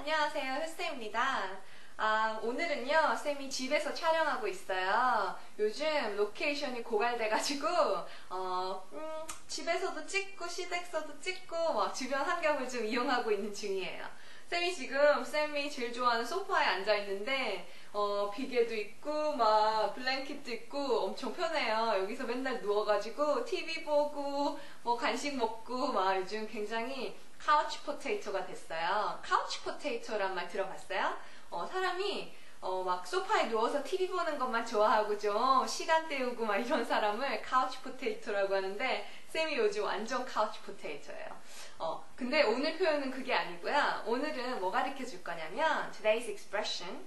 안녕하세요. 혜쌤입니다. 아, 오늘은요, 쌤이 집에서 촬영하고 있어요. 요즘 로케이션이 고갈돼가지고, 어, 음, 집에서도 찍고, 시댁서도 찍고, 막 주변 환경을 좀 이용하고 있는 중이에요. 쌤이 지금, 쌤이 제일 좋아하는 소파에 앉아있는데, 어, 비계도 있고, 막, 블랭킷도 있고, 엄청 편해요. 여기서 맨날 누워가지고, TV 보고, 뭐, 간식 먹고, 막, 요즘 굉장히 카우치 포테이토가 됐어요. 카우치 포테이토란 말 들어봤어요? 어, 사람이 어, 막 소파에 누워서 TV 보는 것만 좋아하고 좀 시간 때우고 막 이런 사람을 카우치 포테이토라고 하는데 쌤이 요즘 완전 카우치 포테이토예요. 어, 근데 오늘 표현은 그게 아니고요. 오늘은 뭐 가르쳐 줄 거냐면 today's expression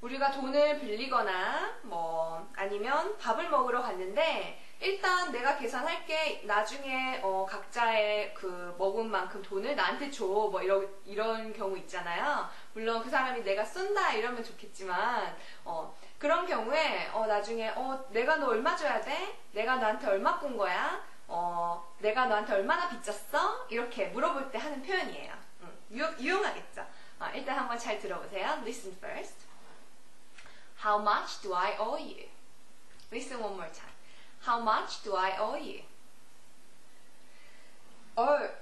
우리가 돈을 빌리거나 뭐 아니면 밥을 먹으러 갔는데 일단 내가 계산할게 나중에 어, 각자의 그 먹은 만큼 돈을 나한테 줘 뭐 이런 이런 경우 있잖아요. 물론 그 사람이 내가 쏜다 이러면 좋겠지만 어, 그런 경우에 어, 나중에 어, 내가 너 얼마 줘야 돼? 내가 너한테 얼마 꾼 거야? 어, 내가 너한테 얼마나 빚졌어? 이렇게 물어볼 때 하는 표현이에요. 음, 유용, 유용하겠죠? 어, 일단 한번 잘 들어보세요. Listen first. How much do I owe you? Listen one more time. How much do I owe you?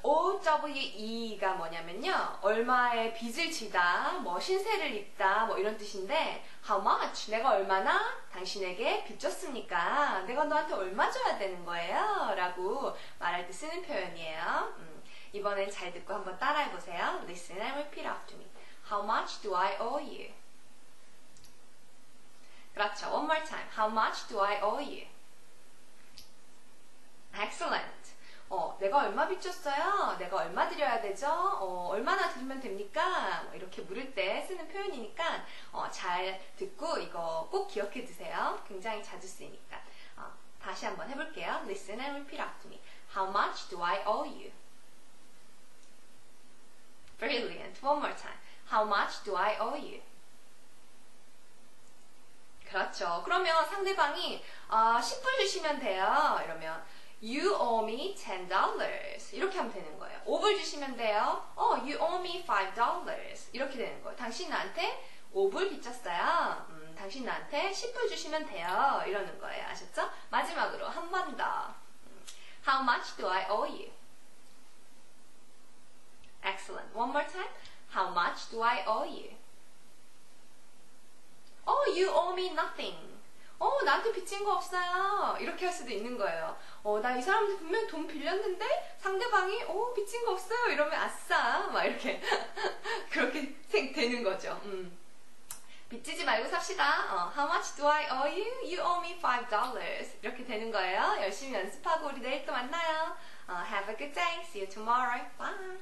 OWE가 뭐냐면요. 얼마의 빚을 지다, 뭐 신세를 입다, 뭐 이런 뜻인데 How much? 내가 얼마나 당신에게 빚졌습니까? 내가 너한테 얼마 줘야 되는 거예요? 라고 말할 때 쓰는 표현이에요. 음, 이번엔 잘 듣고 한번 따라해 보세요. Listen and repeat after me. How much do I owe you? 그렇죠. One more time. How much do I owe you? Excellent. 어, 내가 얼마 빚졌어요? 내가 얼마 드려야 되죠? 어, 얼마나 드리면 됩니까? 뭐 이렇게 물을 때 쓰는 표현이니까 어, 잘 듣고 이거 꼭 기억해 두세요. 굉장히 자주 쓰이니까. 어, 다시 한번 해볼게요. Listen and repeat after me. How much do I owe you? Brilliant. One more time. How much do I owe you? 그렇죠. 그러면 상대방이 아, 10불 주시면 돼요. 이러면 You owe me $10. 이렇게 하면 되는 거예요. 5불 주시면 돼요. 어, you owe me $5. 이렇게 되는 거예요. 당신 나한테 5불 빚졌어요. 음, 당신 나한테 10불 주시면 돼요. 이러는 거예요. 아셨죠? 마지막으로 한 번 더. 음, How much do I owe you? Excellent. One more time. How much do I owe you? You owe me nothing. 어, 나한테 빚진 거 없어요. 이렇게 할 수도 있는 거예요. 어, 나 이 사람한테 분명 돈 빌렸는데 상대방이 어, 빚진 거 없어요. 이러면 아싸. 막 이렇게 그렇게 생 되는 거죠. 음. 빚지지 말고 삽시다. 어, How much do I owe you? You owe me five dollars. 이렇게 되는 거예요. 열심히 연습하고 우리 내일 또 만나요. 어, have a good day. See you tomorrow. Bye.